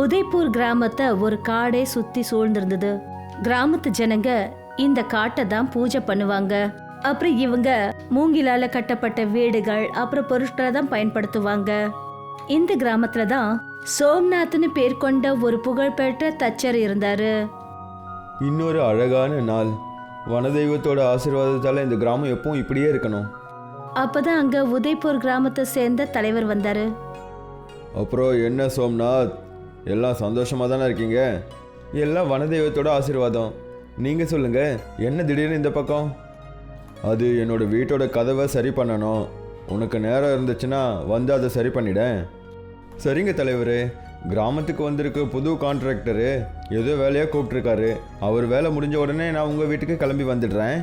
உதய்பூர் கிராமத்தை ஒரு காடே சுத்தி சூழ்ந்திருந்தது. கிராமத்து ஜனங்க இந்த காட்டை தான் பூஜை பண்ணுவாங்க. அப்புறம் இவங்க மூங்கிலால கட்டப்பட்ட வீடுகள் அப்புறம் பொருட்களை தான் பயன்படுத்துவாங்க. இந்த கிராமத்துல தான் சோம்நாத்னு பேர் கொண்ட ஒரு புகழ்பெற்ற தச்சர் இருந்தாரு. இன்னொரு அழகான நாள். வனதெய்வத்தோட ஆசீர்வாதத்தால் இந்த கிராமம் எப்பவும் இப்படியே இருக்கணும். அப்பதான் அங்க உதய்பூர் கிராமத்தை சேர்ந்த தலைவர் வந்தாரு. அப்புறம் என்ன சோம்நாத்? எல்லாம் சந்தோஷமாக தானே இருக்கீங்க? எல்லாம் வனதெய்வத்தோட ஆசீர்வாதம். நீங்கள் சொல்லுங்கள் என்ன திடீர்னு இந்த பக்கம்? அது என்னோட வீட்டோட கதவை சரி பண்ணணும். உனக்கு நேரம் இருந்துச்சுன்னா வந்து அதை சரி பண்ணிடேன். சரிங்க தலைவர் கிராமத்துக்கு வந்திருக்க புது கான்ட்ராக்டரு ஏதோ வேலையாக கூப்பிட்ருக்காரு அவர் வேலை முடிஞ்ச உடனே நான் உங்கள் வீட்டுக்கு கிளம்பி வந்துடுறேன்.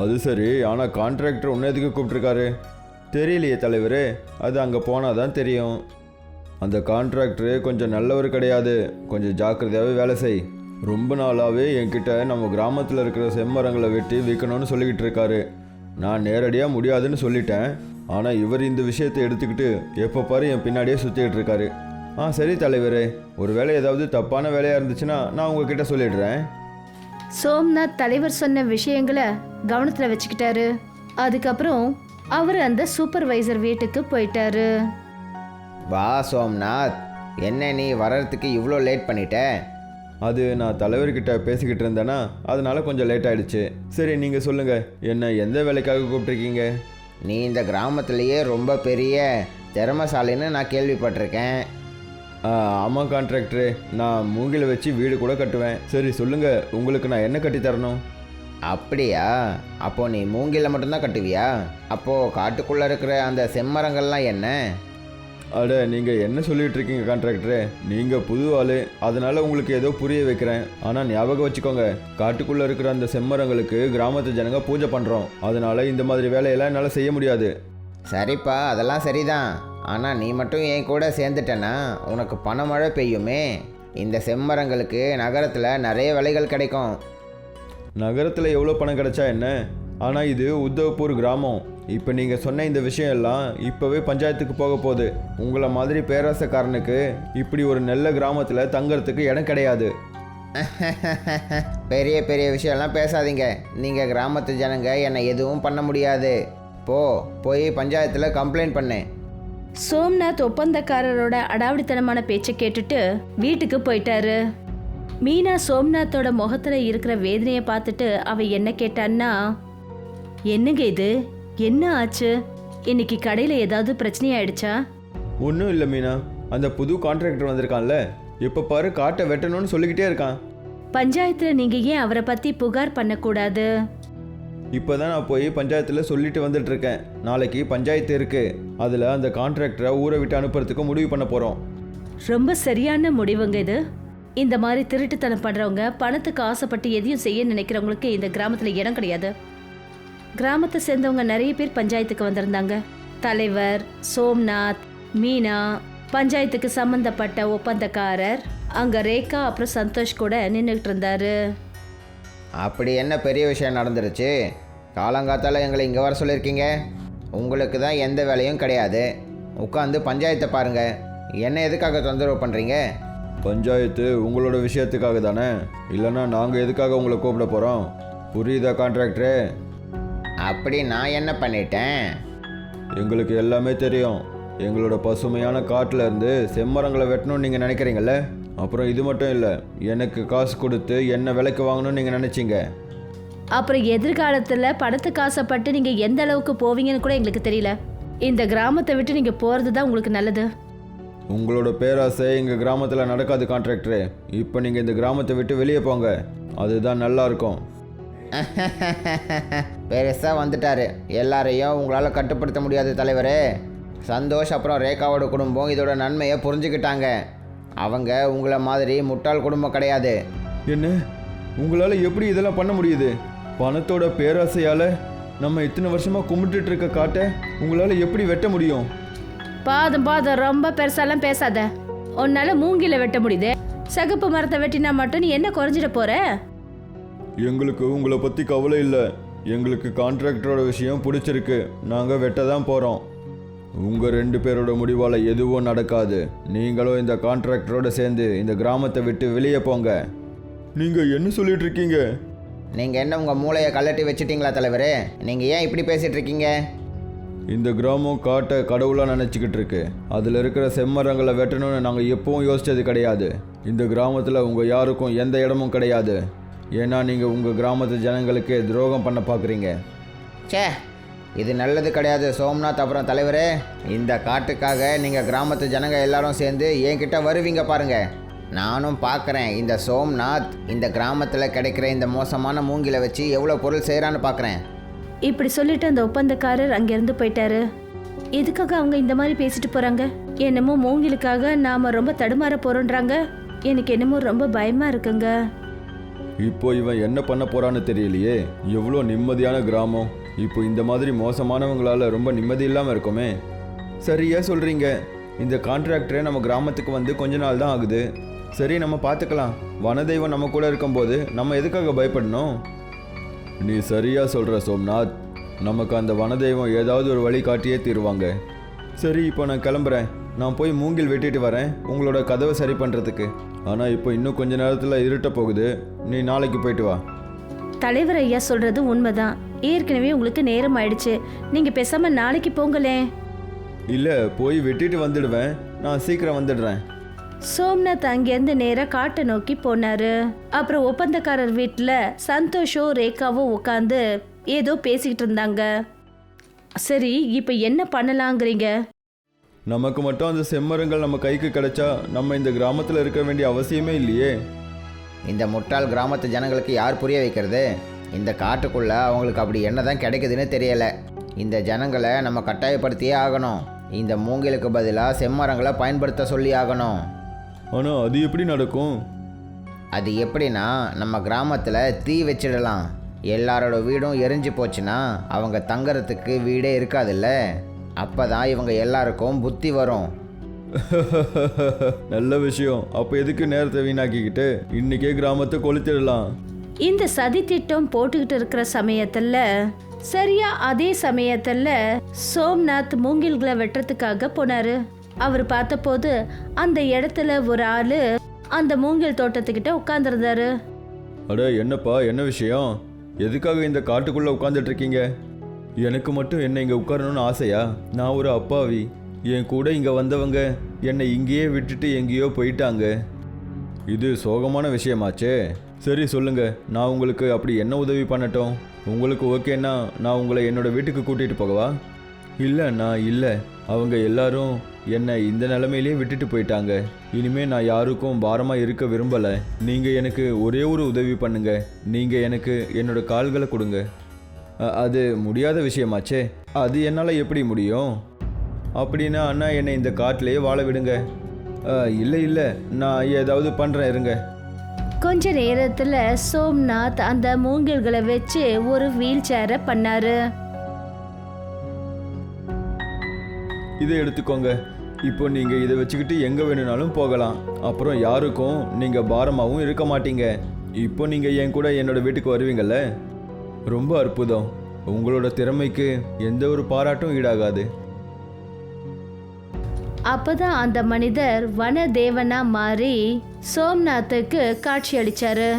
அது சரி ஆனால் கான்ட்ராக்டர் ஒன்று எதுக்கு கூப்பிட்ருக்காரு தெரியலையே தலைவர் அது அங்கே போனால் தான் தெரியும். அந்த கான்ட்ராக்டரு கொஞ்சம் நல்லவர் கிடையாது. கொஞ்சம் ஜாக்கிரதையாகவே வேலை செய். ரொம்ப நாளாகவே என்கிட்ட நம்ம கிராமத்தில் இருக்கிற செம்மரங்களை வெட்டி விற்கணும்னு சொல்லிக்கிட்டு இருக்காரு. நான் நேரடியாக முடியாதுன்னு சொல்லிட்டேன். ஆனால் இவர் இந்த விஷயத்தை எடுத்துக்கிட்டு எப்போ பாரு என் பின்னாடியே சுற்றிக்கிட்டு இருக்காரு. ஆ சரி தலைவரே. ஒரு வேலை ஏதாவது தப்பான வேலையாக இருந்துச்சுன்னா நான் உங்ககிட்ட சொல்லிடுறேன். சோம்நாத் தலைவர் சொன்ன விஷயங்களை கவனத்தில் வச்சுக்கிட்டாரு. அதுக்கப்புறம் அவர் அந்த சூப்பர்வைசர் வீட்டுக்கு போயிட்டாரு. வா சோம்நாத். என்ன நீ வர்றதுக்கு இவ்வளோ லேட் பண்ணிட்ட? அது நான் தலைவர்கிட்ட பேசிக்கிட்டு இருந்தேன்னா அதனால கொஞ்சம் லேட் ஆயிடுச்சு. சரி நீங்கள் சொல்லுங்கள் என்ன எந்த வேலைக்காக கூப்பிட்ருக்கீங்க நீ இந்த கிராமத்திலேயே ரொம்ப பெரிய திறமசாலின்னு நான் கேள்விப்பட்டிருக்கேன். ஆமாம் கான்ட்ராக்டரு நான் மூங்கில வச்சு வீடு கூட கட்டுவேன். சரி சொல்லுங்கள் உங்களுக்கு நான் என்ன கட்டி தரணும்? அப்படியா? அப்போ நீ மூங்கில மட்டும்தான் கட்டுவியா? அப்போ காட்டுக்குள்ள இருக்கிற அந்த செம்மரங்கள்லாம் என்ன? அட நீங்கள் என்ன சொல்லிட்டு இருக்கீங்க கான்ட்ராக்டரு நீங்கள் புது ஆள். அதனால உங்களுக்கு ஏதோ புரிய வைக்கிறேன். ஆனால் ஞாபகம் வச்சுக்கோங்க காட்டுக்குள்ளே இருக்கிற அந்த செம்மரங்களுக்கு கிராமத்து ஜனங்க பூஜை பண்ணுறோம் அதனால இந்த மாதிரி வேலையெல்லாம் என்னால் செய்ய முடியாது. சரிப்பா அதெல்லாம் சரிதான். ஆனால் நீ மட்டும் என் கூட சேர்ந்துட்டனா உனக்கு பணமழை பெய்யுமே. இந்த செம்மரங்களுக்கு நகரத்தில் நிறைய விலைகள் கிடைக்கும். நகரத்தில் எவ்வளோ பணம் கிடைச்சா என்ன? ஆனால் இது உத்தவ்பூர் கிராமம். இப்போ நீங்கள் சொன்ன இந்த விஷயம் எல்லாம் இப்போவே பஞ்சாயத்துக்கு போக போகுது. உங்களை மாதிரி பேராசக்காரனுக்கு இப்படி ஒரு நல்ல கிராமத்தில் தங்கறதுக்கு இடம் கிடையாது. பெரிய பெரிய விஷயம்லாம் பேசாதீங்க. நீங்கள் கிராமத்து ஜனங்க என்னை எதுவும் பண்ண முடியாது. போ போய் பஞ்சாயத்தில் கம்ப்ளைண்ட் பண்ணு. சோம்நாத் ஒப்பந்தக்காரரோட அடாவடித்தனமான பேச்சை கேட்டுட்டு வீட்டுக்கு போயிட்டாரு. மீனா சோம்நாத்தோட முகத்துல இருக்கிற வேதனையை பார்த்துட்டு அவ என்ன கேட்டான்னா என்னங்க இது? என்ன ஆச்சு? இன்னைக்கு கடையில ஏதாவது பிரச்சனை ஆயிடுச்சா ஒன்றும் இல்லை மீனா. அந்த புது கான்ட்ராக்டர் வந்திருக்கான்ல. இப்போ பாரு காட்டை வெட்டணும்னு சொல்லிக்கிட்டே இருக்கான். பஞ்சாயத்துல நீங்க ஏன் அவரை பத்தி புகார் பண்ணக்கூடாது? இப்போ தான் நான் போய் பஞ்சாயத்தில் சொல்லிட்டு வந்துட்டு இருக்கேன் நாளைக்கு பஞ்சாயத்து இருக்கு. அதில் அந்த கான்ட்ராக்டரை ஊரை விட்டு அனுப்புறதுக்கு முடிவு பண்ண போகிறோம் ரொம்ப சரியான முடிவுங்க இது. இந்த மாதிரி திருட்டுத்தனம் பண்றவங்க பணத்துக்கு ஆசைப்பட்டு எதையும் செய்ய நினைக்கிறவங்களுக்கு இந்த கிராமத்துல இடம் கிடையாது. கிராமத்தை சேர்ந்தவங்க நிறைய பேர் பஞ்சாயத்துக்கு வந்திருந்தாங்க. தலைவர் சோம்நாத் மீனா பஞ்சாயத்துக்கு சம்பந்தப்பட்ட ஒப்பந்தக்காரர் அங்க ரேகா அப்புறம் சந்தோஷ் கூட நின்றுட்டு இருந்தாரு. அப்படி என்ன பெரிய விஷயம் நடந்துருச்சு? காலங்காத்தால் எங்களை இங்கே வர சொல்லியிருக்கீங்க? உங்களுக்கு தான் எந்த வேலையும் கிடையாது. உட்காந்து பஞ்சாயத்தை பாருங்கள் என்ன எதுக்காக தொந்தரவு பண்ணுறீங்க பஞ்சாயத்து உங்களோட விஷயத்துக்காக தானே? இல்லைன்னா நாங்கள் எதுக்காக உங்களை கூப்பிட போகிறோம் புரியுதா கான்ட்ராக்டரே? அப்படி நான் என்ன பண்ணிட்டேன்? எங்களுக்கு எல்லாமே தெரியும். எங்களோட பசுமையான காட்டுல இருந்து செம்மரங்களை வெட்டணும்னு நீங்கள் நினைக்கிறீங்கல்ல? அப்புறம் இது மட்டும் இல்லை எனக்கு காசு கொடுத்து என்ன விலைக்கு வாங்கணும்னு நீங்கள் நினச்சிங்க? அப்புறம் எதிர்காலத்துல பணத்துக்கு ஆசைப்பட்டு நீங்க எந்த அளவுக்கு போவீங்கன்னு கூட எங்களுக்கு தெரியல. இந்த கிராமத்தை விட்டு நீங்க போறது தான் உங்களுக்கு நல்லது. உங்களோட பேராசை எங்கள் கிராமத்தில் நடக்காது கான்ட்ராக்டரே இப்போ நீங்கள் இந்த கிராமத்தை விட்டு வெளியே போங்க. அதுதான் நல்லா இருக்கும். பெருசாக வந்துட்டாரு. எல்லாரையும் உங்களால் கட்டுப்படுத்த முடியாது தலைவரே. சந்தோஷ் அப்புறம் ரேகாவோட குடும்பம் இதோட நன்மையை புரிஞ்சுக்கிட்டாங்க. அவங்க உங்களை மாதிரி முட்டாள் குடும்பம் கிடையாது. என்ன? உங்களால் எப்படி இதெல்லாம் பண்ண முடியுது? பணத்தோட பேராசையால் நம்ம இத்தனை வருஷமாக கும்பிட்டுட்டு இருக்க காட்டை உங்களால் எப்படி வெட்ட முடியும்? பாதம் பாதம் ரொம்ப பெருசாலாம் பேசாத. உன்னால மூங்கில வெட்ட முடியுது. சகப்பு மரத்தை வெட்டினா மட்டும் நீ என்ன குறைஞ்சிட போற? எங்களுக்கு உங்களை பற்றி கவலை இல்லை. எங்களுக்கு கான்ட்ராக்டரோட விஷயம் பிடிச்சிருக்கு. நாங்கள் வெட்ட தான் போகிறோம் உங்க ரெண்டு பேரோட முடிவால எதுவும் நடக்காது. நீங்களும் இந்த கான்ட்ராக்டரோட சேர்ந்து இந்த கிராமத்தை விட்டு வெளியே போங்க. நீங்க என்ன சொல்லிட்டு இருக்கீங்க? நீங்கள் என்ன உங்கள் மூளையை கலட்டி வச்சிட்டீங்களா தலைவரே? நீங்கள் ஏன் இப்படி பேசிகிட்டு இருக்கீங்க? இந்த கிராமம் காட்டை கடவுளாக நினச்சிக்கிட்டு இருக்கு. அதில் இருக்கிற செம்மரங்களை வெட்டணும்னு நாங்கள் எப்பவும் யோசிச்சது கிடையாது. இந்த கிராமத்தில் உங்கள் யாருக்கும் எந்த இடமும் கிடையாது. ஏன்னா நீங்கள் உங்கள் கிராமத்து ஜனங்களுக்கு துரோகம் பண்ண பார்க்குறீங்க ச்சே இது நல்லது கிடையாது. சோம்நாத் அப்புறம் தலைவரே இந்த காட்டுக்காக நீங்கள் கிராமத்து ஜனங்க எல்லாரும் சேர்ந்து என்கிட்ட வருவீங்க பாருங்க. நானும் பார்க்குறேன் இந்த சோம்நாத் இந்த கிராமத்தில் கிடைக்கிற இந்த மோசமான மூங்கில வச்சு எவ்வளோ பொருள் செய்கிறான்னு பார்க்குறேன் இப்படி சொல்லிட்டு அந்த ஒப்பந்தக்காரர் அங்கிருந்து போயிட்டாரு. எதுக்காக அவங்க இந்த மாதிரி பேசிட்டு போறாங்க? என்னமோ மூங்கிலுக்காக நாம ரொம்ப தடுமாற போறோன்றாங்க. எனக்கு என்னமோ ரொம்ப பயமா இருக்குங்க. இப்போ இவன் என்ன பண்ண போறான்னு தெரியலையே. எவ்வளோ நிம்மதியான கிராமம். இப்போ இந்த மாதிரி மோசமானவங்களால ரொம்ப நிம்மதி இல்லாமல் இருக்குமே. சரியா சொல்றீங்க. இந்த கான்ட்ராக்டரே நம்ம கிராமத்துக்கு வந்து கொஞ்ச நாள் தான் ஆகுது. சரி நம்ம பார்த்துக்கலாம். வனதெய்வம் நம்ம கூட இருக்கும்போது நம்ம எதுக்காக பயப்படணும்? நீ சரியா சொல்ற சோம்நாத். நமக்கு அந்த வனதெய்வம் ஏதாவது ஒரு வழி காட்டியே தீருவாங்க. சரி இப்போ நான் கிளம்புறேன். நான் போய் மூங்கில் வெட்டிட்டு வரேன். உங்களோட கதவை சரி பண்ணுறதுக்கு ஆனால் இப்போ இன்னும் கொஞ்ச நேரத்தில் இருட்ட போகுது. நீ நாளைக்கு போயிட்டு வா. தலைவர் ஐயா சொல்றது உண்மைதான். ஏற்கனவே உங்களுக்கு நேரம் ஆயிடுச்சு. நீங்க பேசாம நாளைக்கு போங்களேன் இல்லை போய் வெட்டிட்டு வந்துடுவேன். நான் சீக்கிரம் வந்துடுறேன். சோம்நாத் அங்கேருந்து நேரா காட்டை நோக்கி போனாரு. அப்புறம் ஒப்பந்தக்காரர் வீட்டில் சந்தோஷும் ரேகாவும் உட்காந்து ஏதோ பேசிக்கிட்டு இருந்தாங்க. சரி இப்போ என்ன பண்ணலாங்கிறீங்க? நமக்கு மட்டும் அந்த செம்மரங்கள் நம்ம கைக்கு கிடைச்சா நம்ம இந்த கிராமத்தில் இருக்க வேண்டிய அவசியமே இல்லையே. இந்த முட்டாள் கிராமத்து ஜனங்களுக்கு யார் புரிய வைக்கிறது? இந்த காட்டுக்குள்ளே அவங்களுக்கு அப்படி என்ன தான் கிடைக்குதுன்னு தெரியலை. இந்த ஜனங்களை நம்ம கட்டாயப்படுத்தியே ஆகணும். இந்த மூங்கிலுக்கு பதிலாக செம்மரங்களை பயன்படுத்த சொல்லி ஆகணும். ஆனால் அது எப்படி நடக்கும்? அது எப்படின்னா நம்ம கிராமத்தில் தீ வச்சிடலாம். எல்லாரோட வீடும் எரிஞ்சு போச்சுன்னா அவங்க தங்கறதுக்கு வீடே இருக்காதுல்ல? அப்போ தான் இவங்க எல்லாருக்கும் புத்தி வரும். நல்ல விஷயம். அப்போ எதுக்கு நேரத்தை வீணாக்கிக்கிட்டு? இன்னைக்கே கிராமத்தை கொளுத்திடலாம். இந்த சதி திட்டம் போட்டுக்கிட்டு இருக்கிற சமயத்துல சரியா அதே சமயத்துல சோம்நாத் மூங்கில்களை வெட்டுறதுக்காக போனாரு. அவர் பார்த்தபோது அந்த இடத்துல ஒரு ஆளு அந்த மூங்கில் தோட்டத்துக்கிட்ட உட்கார்ந்திருந்தாரு. அட என்னப்பா என்ன விஷயம்? எதுக்காக இந்த காட்டுக்குள்ளே உட்காந்துட்டு இருக்கீங்க? எனக்கு மட்டும் என்ன இங்கே உட்காரணும்னு ஆசையா? நான் ஒரு அப்பாவி. என் கூட இங்கே வந்தவங்க என்னை இங்கேயே விட்டுட்டு எங்கேயோ போயிட்டாங்க. இது சோகமான விஷயமாச்சே. சரி சொல்லுங்கள் நான் உங்களுக்கு அப்படி என்ன உதவி பண்ணட்டும்? உங்களுக்கு ஓகேன்னா நான் உங்களை என்னோட வீட்டுக்கு கூட்டிகிட்டு போகவா? இல்லை நான் இல்லை. அவங்க எல்லாரும் என்னை இந்த நிலமையிலே விட்டுட்டு போயிட்டாங்க. இனிமேல் நான் யாருக்கும் பாரமாக இருக்க விரும்பலை. நீங்கள் எனக்கு ஒரே ஒரு உதவி பண்ணுங்கள் நீங்கள் எனக்கு என்னோட கால்களை கொடுங்க. அது முடியாத விஷயமாச்சே. அது என்னால் எப்படி முடியும்? அப்படின்னா அண்ணா என்னை இந்த காட்டிலேயே வாழ விடுங்க. இல்லை இல்லை நான் ஏதாவது பண்ணுறேன் இருங்க. கொஞ்ச நேரத்துல சோம்நாத் அந்த மூங்கில்களை வச்சு ஒரு வீல் சேரை பண்ணாரு. இதை எடுத்துக்கோங்க. இப்போ நீங்கள் இதை வச்சுக்கிட்டு எங்கே வேணும்னாலும் போகலாம். அப்புறம் யாருக்கும் நீங்கள் பாரமாகவும் இருக்க மாட்டீங்க. இப்போ நீங்கள் என் கூட என்னோட வீட்டுக்கு வருவீங்கல்ல? ரொம்ப அற்புதம். உங்களோட திறமைக்கு எந்த ஒரு பாராட்டும் ஈடாகாது. அப்பதான் அந்த மனிதர் வன தேவனா மாறி சோம்நாத்துக்கு காட்சி அளிச்சாரு.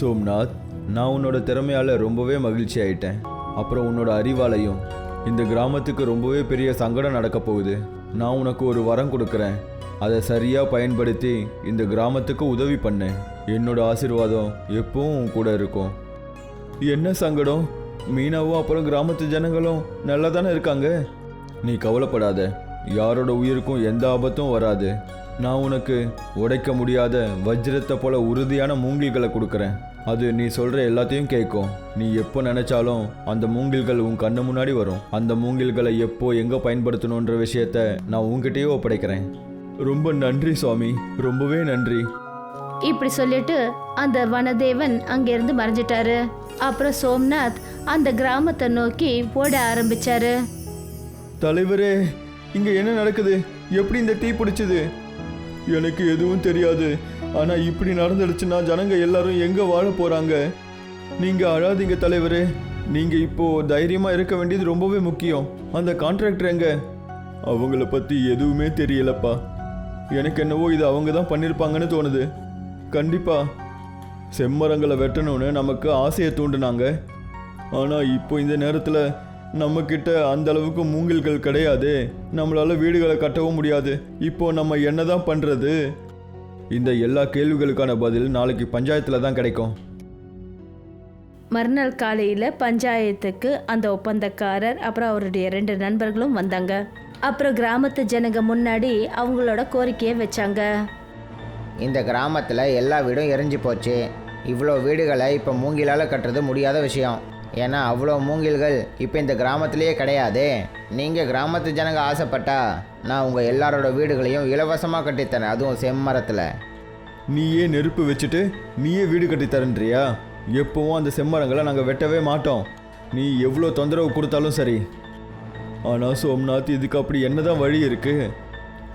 சோம்நாத் நான் உன்னோட திறமையால் ரொம்பவே மகிழ்ச்சி ஆயிட்டேன். அப்புறம் உன்னோட அறிவாலையும். இந்த கிராமத்துக்கு ரொம்பவே பெரிய சங்கடம் நடக்க போகுது. நான் உனக்கு ஒரு வரம் கொடுக்குறேன். அதை சரியாக பயன்படுத்தி இந்த கிராமத்துக்கு உதவி பண்ணு. என்னோட ஆசீர்வாதம் எப்பவும் கூட இருக்கும். என்ன சங்கடம்? மீனாவும் அப்புறம் கிராமத்து ஜனங்களும் நல்லா தானே இருக்காங்க? நீ கவலைப்படாத. யாரோட உயிருக்கும் எந்த ஆபத்தும் வராது. நான் உனக்கு உடைக்க முடியாத வஜ்ரத்தை போல உறுதியான மூங்கில்களை கொடுக்குறேன். அது நீ சொல்கிற எல்லாத்தையும் கேட்கும். நீ எப்போ நினைச்சாலும் அந்த மூங்கில்கள் உன் கண்ணு முன்னாடி வரும். அந்த மூங்கில்களை எப்போ எங்கே பயன்படுத்தணுன்ற விஷயத்த நான் உங்ககிட்டயே ஒப்படைக்கிறேன். ரொம்ப நன்றி சுவாமி. ரொம்பவே நன்றி. இப்படி சொல்லிட்டு அந்த வனதேவன் அங்கேருந்து மறைஞ்சிட்டாரு. அப்புறம் சோம்நாத் அந்த கிராமத்தை நோக்கி ஓட ஆரம்பிச்சாரு. தலைவரே இங்க என்ன நடக்குது? எப்படி இந்த தீ பிடிச்சது? எனக்கு எதுவும் தெரியாது. ஆனா இப்படி நடந்துடுச்சுன்னா ஜனங்க எல்லாரும் எங்க வாழ போறாங்க? நீங்க அழாதீங்க தலைவரே. நீங்க இப்போ தைரியமா இருக்க வேண்டியது ரொம்பவே முக்கியம். அந்த கான்ட்ராக்டர் எங்க? அவங்கள பத்தி எதுவுமே தெரியலப்பா. எனக்கு என்னவோ இது அவங்க தான் பண்ணியிருப்பாங்கன்னு தோணுது. கண்டிப்பா செம்மரங்களை வெட்டணும்னு நமக்கு ஆசையை தூண்டுனாங்க. ஆனால் இப்போ இந்த நேரத்தில் நம்மக்கிட்ட அந்த அளவுக்கு மூங்கில்கள் கிடையாது. நம்மளால் வீடுகளை கட்டவும் முடியாது. இப்போ நம்ம என்ன தான் பண்ணுறது இந்த எல்லா கேள்விகளுக்கான பதில் நாளைக்கு பஞ்சாயத்தில் தான் கிடைக்கும். மறுநாள் காலையில் பஞ்சாயத்துக்கு அந்த ஒப்பந்தக்காரர் அப்புறம் அவருடைய ரெண்டு நண்பர்களும் வந்தாங்க. அப்புறம் கிராமத்து ஜனங்க முன்னாடி அவங்களோட கோரிக்கையை வச்சாங்க. இந்த கிராமத்தில் எல்லா வீடும் எரிஞ்சு போச்சு. இவ்வளோ வீடுகளை இப்போ மூங்கிலால் கட்டுறது முடியாத விஷயம். ஏன்னா அவ்வளோ மூங்கில்கள் இப்போ இந்த கிராமத்திலேயே கிடையாது. நீங்கள் கிராமத்து ஜனங்க ஆசைப்பட்டா நான் உங்கள் எல்லாரோட வீடுகளையும் இலவசமாக கட்டித்தரேன் அதுவும் செம்மரத்தில். நீயே நெருப்பு வச்சுட்டு நீயே வீடு கட்டித்தரன்றியா தரன்றியா? அந்த செம்மரங்களை நாங்கள் வெட்டவே மாட்டோம். நீ எவ்வளோ தொந்தரவு கொடுத்தாலும் சரி. ஆனால் சோம்நாத் இதுக்கு அப்படி என்னதான் வழி இருக்குது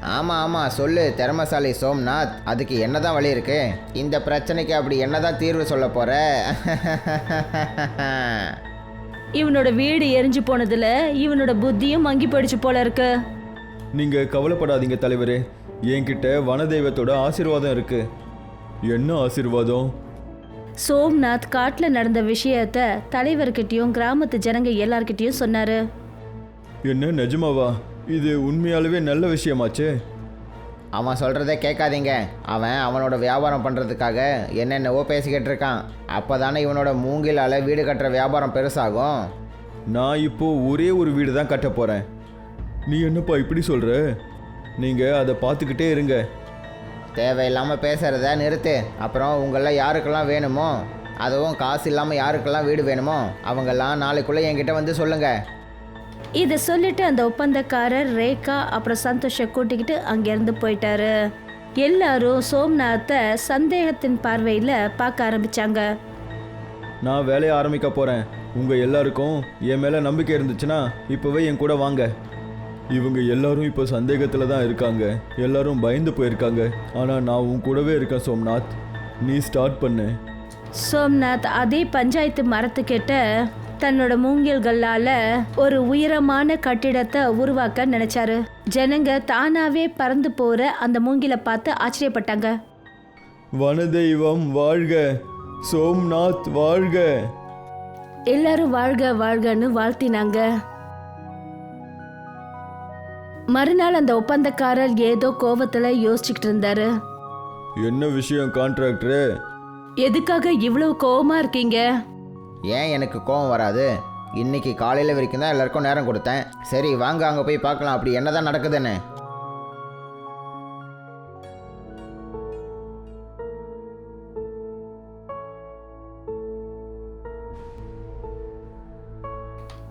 ஆமாம் ஆமாம் சொல்லு. திறமசாலி சோம்நாத் அதுக்கு என்ன தான் வழி இருக்கு? இந்த பிரச்சனைக்கு அப்படி என்ன தான் தீர்வு சொல்ல போகிற இவனோட வீடு எரிஞ்சு போனதுல இவனோட புத்தியும் மங்கி போயிடுச்சு போல இருக்கு. நீங்கள் கவலைப்படாதீங்க தலைவரே. என்கிட்ட வனதெய்வத்தோட ஆசீர்வாதம் இருக்கு. என்ன ஆசீர்வாதம்? சோம்நாத் காட்டில் நடந்த விஷயத்த தலைவர்கிட்டயும் கிராமத்து ஜனங்க எல்லார்கிட்டயும் சொன்னாரு. என்ன நிஜமாவா? இது உண்மையாலுமே நல்ல விஷயமாச்சே. அவன் சொல்கிறத கேட்காதீங்க. அவன் அவனோட வியாபாரம் பண்ணுறதுக்காக என்னென்னவோ பேசிக்கிட்டு இருக்கான். அப்போ தானே இவனோட மூங்கிலால் வீடு கட்டுற வியாபாரம் பெருசாகும். நான் இப்போ ஒரே ஒரு வீடு தான் கட்ட போகிறேன் நீ என்னப்பா இப்படி சொல்கிற நீங்கள் அதை பார்த்துக்கிட்டே இருங்க. தேவையில்லாமல் பேசுகிறத நிறுத்து. அப்புறம் உங்களில் யாருக்கெல்லாம் வேணுமோ அதுவும் காசு இல்லாமல் யாருக்கெல்லாம் வீடு வேணுமோ அவங்கெல்லாம் நாளைக்குள்ளே என்கிட்ட வந்து சொல்லுங்கள் இதை சொல்லிட்டு அந்த ஒப்பந்தக்காரர் ரேகா அப்புறம் சந்தோஷை கூட்டிக்கிட்டு அங்கேருந்து போயிட்டாரு. எல்லாரும் சோம்நாத்தை சந்தேகத்தின் பார்வையில் பார்க்க ஆரம்பிச்சாங்க. நான் வேலையை ஆரம்பிக்க போகிறேன் உங்கள் எல்லாருக்கும் என் மேலே நம்பிக்கை இருந்துச்சுன்னா இப்போவே என் கூட வாங்க. இவங்க எல்லாரும் இப்போ சந்தேகத்தில் தான் இருக்காங்க. எல்லாரும் பயந்து போயிருக்காங்க. ஆனால் நான் உன் கூடவே இருக்கேன் சோம்நாத். நீ ஸ்டார்ட் பண்ணு. சோம்நாத் அதே பஞ்சாயத்து மரத்துக்கிட்ட தன்னோட மூங்கில்களால ஒரு உயரமான கட்டிடத்தை உருவாக்க நினைச்சாரு. ஜனங்க தானாவே பறந்து போற அந்த மூங்கிலை பார்த்து ஆச்சரியப்பட்டாங்க. வனதெய்வம் வாழ்க! சோம்நாத் வாழ்க! எல்லாரும் வாழ்க வாழ்கன்னு வாழ்த்தினாங்க. மறுநாள் அந்த ஒப்பந்தக்காரர் ஏதோ கோவத்துல யோசிச்சுக்கிட்டு இருந்தாரு. என்ன விஷயம் கான்ட்ராக்டரு? எதுக்காக இவ்வளவு கோவமா இருக்கீங்க? ஏன் எனக்கு கோவம் வராது? இன்னைக்கு காலையில் வரைக்கும் தான் எல்லாருக்கும் நேரம் கொடுத்தேன். சரி வாங்க அங்கே போய் பார்க்கலாம். அப்படி என்ன தான் நடக்குதுன்னு.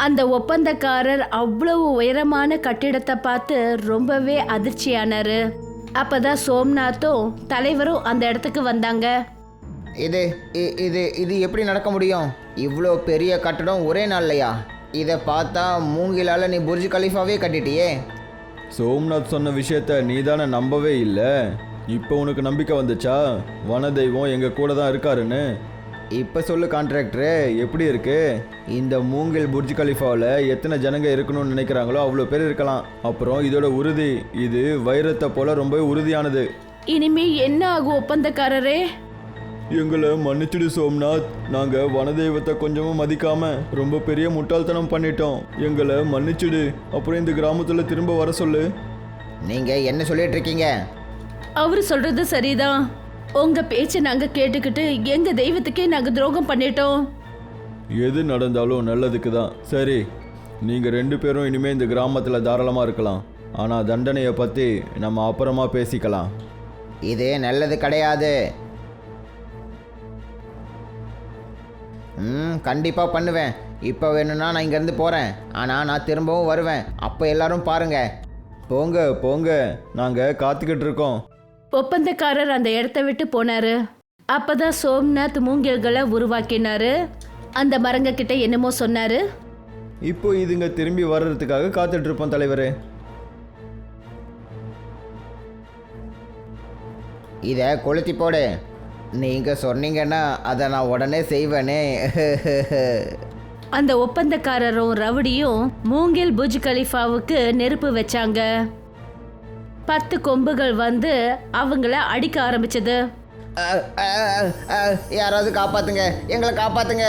அந்த ஒப்பந்தக்காரர் அவ்வளவு உயரமான கட்டிடத்தை பார்த்து ரொம்பவே அதிர்ச்சியானாரு. அப்பதான் சோம்நாத்தும் தலைவரும் அந்த இடத்துக்கு வந்தாங்க. இது இது இது எப்படி நடக்க முடியும்? இவ்வளோ பெரிய கட்டடம் ஒரே நாள்லையா? இதை பார்த்தா மூங்கிலால் நீ புர்ஜ் கலீஃபாவே கட்டிட்டியே. சோம்நாத் சொன்ன விஷயத்த நீ தானே நம்பவே இல்லை? இப்போ உனக்கு நம்பிக்கை வந்துச்சா? வனதெய்வம் எங்கள் கூட தான் இருக்காருன்னு. இப்போ சொல்லு கான்ட்ராக்டரு எப்படி இருக்கு? இந்த மூங்கில் புர்ஜ் கலிஃபாவில் எத்தனை ஜனங்க இருக்கணும்னு நினைக்கிறாங்களோ அவ்வளோ பேர் இருக்கலாம். அப்புறம் இதோட உறுதி இது வைரத்தை போல ரொம்ப உறுதியானது. இனிமே என்ன ஆகும் ஒப்பந்தக்காரரே? எங்களை மன்னிச்சிடு சோம்நாத். நாங்கள் வனதெய்வத்தை கொஞ்சமும் மதிக்காம ரொம்ப பெரிய முட்டாள்தனம் பண்ணிட்டோம். எங்களை மன்னிச்சிடு. அப்புறம் இந்த கிராமத்தில் திரும்ப வர சொல்லு. நீங்கள் என்ன சொல்லிட்டு இருக்கீங்க? அவரு சொல்றது சரிதான். உங்க பேச்சை நாங்க கேட்டுக்கிட்டு எங்க தெய்வத்துக்கே நாங்க துரோகம் பண்ணிட்டோம். எது நடந்தாலும் நல்லதுக்கு தான். சரி நீங்கள் ரெண்டு பேரும் இனிமேல் இந்த கிராமத்தில் தாராளமாக இருக்கலாம். ஆனால் தண்டனையை பற்றி நம்ம அப்புறமா பேசிக்கலாம். இது நல்லது கிடையாது. ம் கண்டிப்பாக பண்ணுவேன். இப்போ வேணும்னா நான் இங்கேருந்து போகிறேன் ஆனால் நான் திரும்பவும் வருவேன். அப்போ எல்லாரும் பாருங்க. போங்க போங்க. நாங்கள் காத்துக்கிட்டு இருக்கோம். ஒப்பந்தக்காரர் அந்த இடத்த விட்டு போனாரு. அப்பதான் சோம்நாத் மூங்கில்களை உருவாக்கினாரு. அந்த மரங்க கிட்ட என்னமோ சொன்னாரு. இப்போ இதுங்க திரும்பி வர்றதுக்காக காத்துட்டு இருப்போம் தலைவரே. இதை கொளுத்தி போடு. நீங்கள் சொன்னீங்கன்னா அதை நான் உடனே செய்வேனே. அந்த ஒப்பந்தக்காரரும் ரவுடியும் மூங்கில் புஜ் கலிஃபாவுக்கு நெருப்பு வச்சாங்க. பத்து கொம்புகள் வந்து அவங்கள அடிக்க ஆரம்பிச்சது. யாராவது காப்பாத்துங்க. எங்களை காப்பாத்துங்க.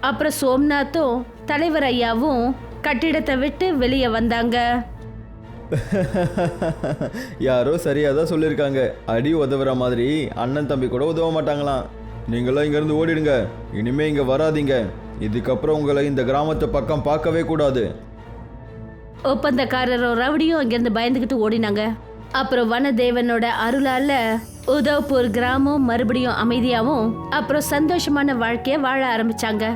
அப்புறம் சோம்நாத்தும் தலைவர் ஐயாவும் கட்டிடத்தை விட்டு வெளியே வந்தாங்க. யாரோ சரியாக தான் சொல்லியிருக்காங்க. அடி உதவுற மாதிரி அண்ணன் தம்பி கூட உதவ மாட்டாங்களாம். நீங்களாம் இங்கேருந்து ஓடிடுங்க. இனிமே இங்கே வராதீங்க. இதுக்கப்புறம் உங்களை இந்த கிராமத்து பக்கம் பார்க்கவே கூடாது. ஒப்பந்தக்காரரோ ரவுடியும் அங்கேருந்து பயந்துக்கிட்டு ஓடினாங்க. அப்புறம் வனதேவனோட அருளால உதவ்பூர் கிராமம் மறுபடியும் அமைதியாகவும் அப்புறம் சந்தோஷமான வாழ்க்கையை வாழ ஆரம்பிச்சாங்க.